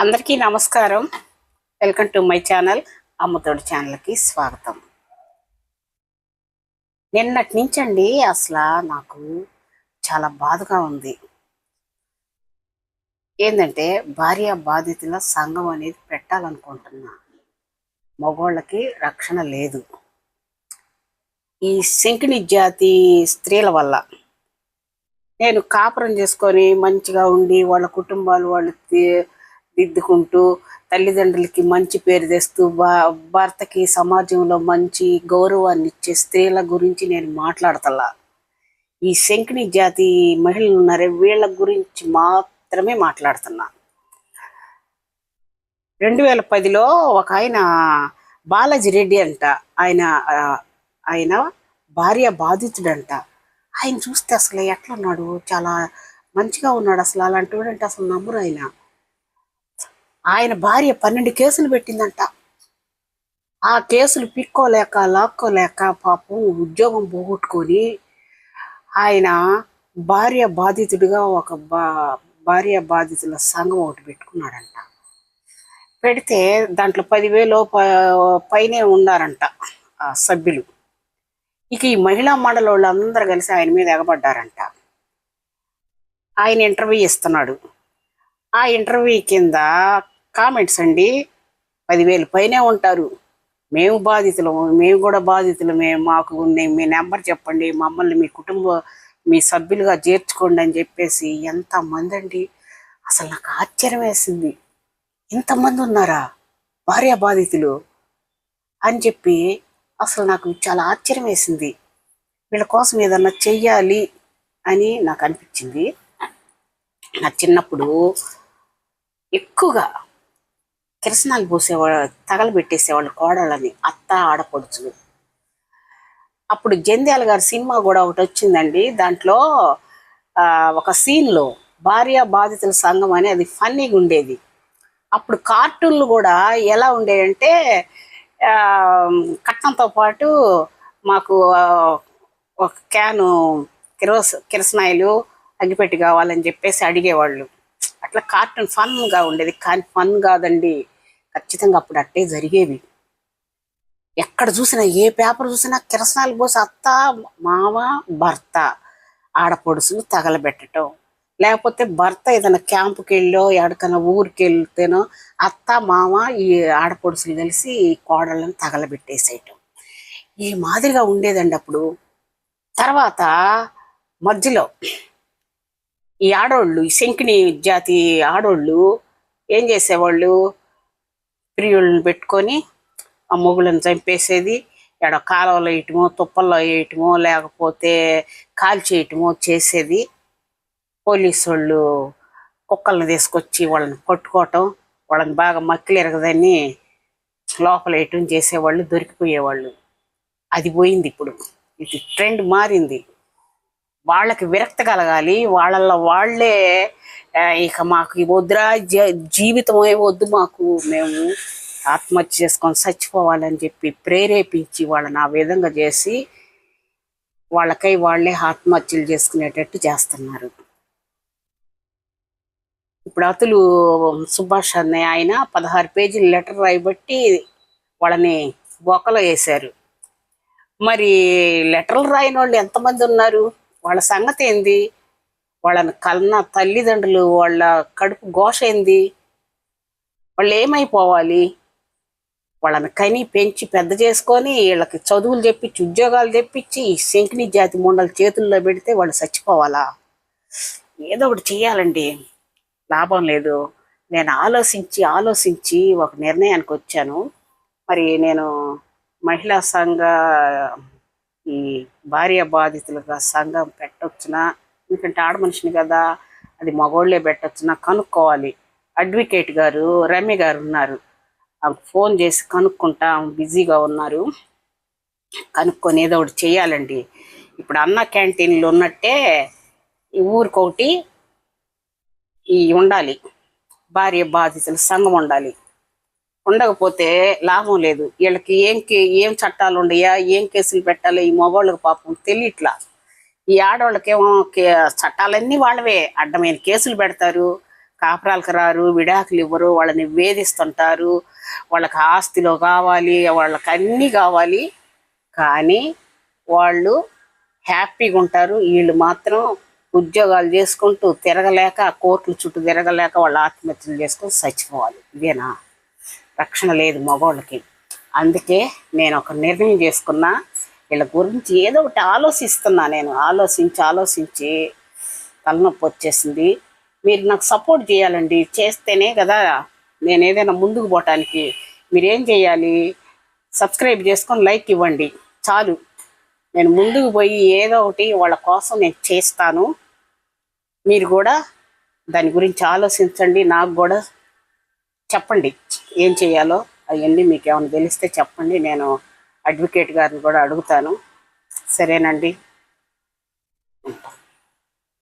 అందరికీ నమస్కారం. Welcome to my channel Ammathodi ఛానల్కి స్వాగతం. నిన్నటి నుంచండి అసలు నాకు చాలా బాధగా ఉంది. ఏంటంటే భార్య బాధితుల సంఘం అనేది పెట్టాలనుకుంటున్నా. మగోళ్ళకి రక్షణ లేదు. ఈ శంకిని జాతి స్త్రీల వల్ల. నేను కాపురం చేసుకొని మంచిగా ఉండి వాళ్ళ కుటుంబాలు వాళ్ళు దిద్దుకుంటూ తల్లిదండ్రులకి మంచి పేరు తెస్తూ భా- భర్తకి సమాజంలో మంచి గౌరవాన్ని ఇచ్చే స్త్రీల గురించి నేను మాట్లాడతలా. ఈ శంకిని జాతి మహిళలు ఉన్నారే వీళ్ళ గురించి మాత్రమే మాట్లాడుతున్నా. రెండు వేల పదిలో ఒక ఆయన బాలాజీ రెడ్డి అంట. ఆయన ఆయన భార్య బాధితుడంట. ఆయన చూస్తే అసలు ఎట్లా ఉన్నాడు? చాలా మంచిగా ఉన్నాడు అసలు. అలాంటి వాడంటే అసలు నమ్మరు ఆయన. ఆయన భార్య పన్నెండు కేసులు పెట్టిందంట. ఆ కేసులు పిక్కోలేక లాక్కోలేక పాపం ఉద్యోగం పోగొట్టుకొని ఆయన భార్య బాధితుడిగా ఒక బా భార్య బాధితుల సంఘం ఒకటి పెట్టుకున్నాడంట. పెడితే దాంట్లో పదివేలు ప- పైనే ఉన్నారంట ఆ సభ్యులు. ఇక ఈ మహిళా మండలి వాళ్ళందరూ కలిసి ఆయన మీద ఎగబడ్డారంట. ఆయన ఇంటర్వ్యూ ఇస్తున్నాడు. ఆ ఇంటర్వ్యూ కింద కామెంట్స్ అండి. పదివేలు పైనే ఉంటారు. మేము బాధితులు మేము కూడా బాధితులు మేము మాకు ఉన్నాయి మీ నెంబర్ చెప్పండి మమ్మల్ని మీ కుటుంబ మీ సభ్యులుగా చేర్చుకోండి అని చెప్పేసి ఎంతమంది అండి. అసలు నాకు ఆశ్చర్యం వేసింది. ఇంతమంది ఉన్నారా? భార్య బాధితులు అని చెప్పి అసలు నాకు చాలా ఆశ్చర్యం వేసింది. వీళ్ళ కోసం ఏదన్నా చెయ్యాలి అని నాకు అనిపించింది. నా చిన్నప్పుడు ఎక్కువగా కిరసనాలు పోసేవాళ్ళు తగలబెట్టేసేవాళ్ళు కోడళ్ళని అత్త ఆడపడుచులు. అప్పుడు జంధ్యాల గారి సినిమా కూడా ఒకటి వచ్చిందండి. దాంట్లో ఒక సీన్లో భార్య బాధితుల సంఘం అని అది ఫన్నీగా ఉండేది. అప్పుడు కార్టూన్లు కూడా ఎలా ఉండేవంటే కట్నంతో పాటు మాకు ఒక క్యాను కిరోస్ కిరసనాయిలు అగ్గిపెట్టి కావాలని చెప్పేసి అడిగేవాళ్ళు. అట్లా కార్టూన్ ఫన్గా ఉండేది. కానీ ఫన్ కాదండి. ఖచ్చితంగా అప్పుడు అట్టే జరిగేవి. ఎక్కడ చూసినా ఏ పేపర్ చూసినా కిరసనాలు పోసి అత్త మామ భర్త ఆడపడుసులు తగలబెట్టడం లేకపోతే భర్త ఏదైనా క్యాంపుకి వెళ్ళో ఎక్కడికైనా ఊరికి వెళ్తేనో అత్త మామ ఈ ఆడపడుసులు కలిసి ఈ కోడళ్ళని తగలబెట్టేసేయటం. ఈ మాదిరిగా ఉండేదండి అప్పుడు. తర్వాత మధ్యలో ఈ ఆడోళ్ళు ఈ శంకిని జాతి ఆడోళ్ళు ఏం చేసేవాళ్ళు? ప్రియులను పెట్టుకొని ఆ మొగులను చంపేసేది. ఎడ కాలువలో వేయటమో తుప్పల్లో వేయటమో లేకపోతే కాల్చేయటమో చేసేది. పోలీసు వాళ్ళు కుక్కలను తీసుకొచ్చి వాళ్ళని పట్టుకోవటం వాళ్ళని బాగా మక్కిలు ఎరగదని లోపల వేయటం చేసేవాళ్ళు దొరికిపోయేవాళ్ళు. అది పోయింది ఇప్పుడు. ఇది ట్రెండ్ మారింది. వాళ్ళకి విరక్తి కలగాలి. వాళ్ళల్లో వాళ్ళే ఇక మాకు ఈ వద్దురా జీ- జీవితమే వద్దు మాకు. మేము ఆత్మహత్య చేసుకొని చచ్చిపోవాలని చెప్పి ప్రేరేపించి వాళ్ళని ఆ విధంగా చేసి వాళ్ళకై వాళ్ళే ఆత్మహత్యలు చేసుకునేటట్టు చేస్తున్నారు. ఇప్పుడు అతులు సుభాష్ అనే ఆయన పదహారు పేజీల లెటర్ రాయబట్టి వాళ్ళని బొక్కలో వేశారు. మరి లెటర్లు రాయని వాళ్ళు ఎంతమంది ఉన్నారు? వాళ్ళ సంగతి ఏంది? వాళ్ళని కన్న తల్లిదండ్రులు వాళ్ళ కడుపు ఘోష ఏంది వాళ్ళు ఏమైపోవాలి వాళ్ళని కని పెంచి పెద్ద చేసుకొని వీళ్ళకి చదువులు చెప్పించి ఉద్యోగాలు తెప్పించి శంకిని జాతి ముండల చేతుల్లో పెడితే వాళ్ళు చచ్చిపోవాలా? ఏదో ఒకటి చేయాలండి లాభం లేదు. నేను ఆలోచించి ఆలోచించి ఒక నిర్ణయానికి వచ్చాను. మరి నేను మహిళా సంఘ ఈ భార్య బాధితులుగా సంఘం పెట్టొచ్చునా? ఎందుకంటే ఆడ మనిషిని కదా అది మగోళ్ళే పెట్టచ్చు. నాకు కనుక్కోవాలి. అడ్వకేట్ గారు రమ్య గారు ఉన్నారు. ఆమెకు ఫోన్ చేసి కనుక్కుంటా బిజీగా ఉన్నారు. కనుక్కొని ఏదో ఒకటి చేయాలండి. ఇప్పుడు అన్న క్యాంటీన్లు ఉన్నట్టే ఈ ఊరికొకటి ఈ ఉండాలి. భార్య బాధితుల సంఘం ఉండాలి. ఉండకపోతే లాభం లేదు. వీళ్ళకి ఏం ఏం చట్టాలు ఉండయా? ఏం కేసులు పెట్టాలి? ఈ మగవాళ్ళకి పాపం తెలియట్లా. ఈ ఆడవాళ్ళకేమో కే- చట్టాలన్నీ వాళ్ళవే. అడ్డమైన కేసులు పెడతారు. కాపురాలకు రారు విడాకులు ఇవ్వరు వాళ్ళని వేధిస్తుంటారు. వాళ్ళకి ఆస్తిలో కావాలి వాళ్ళకి అన్నీ కావాలి. కానీ వాళ్ళు హ్యాపీగా ఉంటారు. వీళ్ళు మాత్రం ఉద్యోగాలు చేసుకుంటూ తిరగలేక కోర్టుల చుట్టూ తిరగలేక వాళ్ళ ఆత్మహత్యలు చేసుకొని చచ్చిపోవాలి. ఇదేనా? రక్షణ లేదు మగవాళ్ళకి. అందుకే నేను ఒక నిర్ణయం చేసుకున్నా వీళ్ళ గురించి ఏదో ఒకటి ఆలోచిస్తున్నా నేను. ఆలోచించి ఆలోచించి తలనొప్పి వచ్చేసింది. మీరు నాకు సపోర్ట్ చేయాలండి. చేస్తేనే కదా నేను ఏదైనా ముందుకు పోవటానికి. మీరేం చేయాలి? సబ్స్క్రైబ్ చేసుకొని లైక్ ఇవ్వండి. చాలు. నేను ముందుకు పోయి ఏదో ఒకటి వాళ్ళ కోసం నేను చేస్తాను. మీరు కూడా దాని గురించి ఆలోచించండి. నాకు కూడా చెప్పండి. ఏం చేయాలో అవన్నీ మీకు ఏమైనా తెలిస్తే చెప్పండి. నేను అడ్వకేట్ గారిని కూడా అడుగుతాను. సరేనండి. ఉంటాను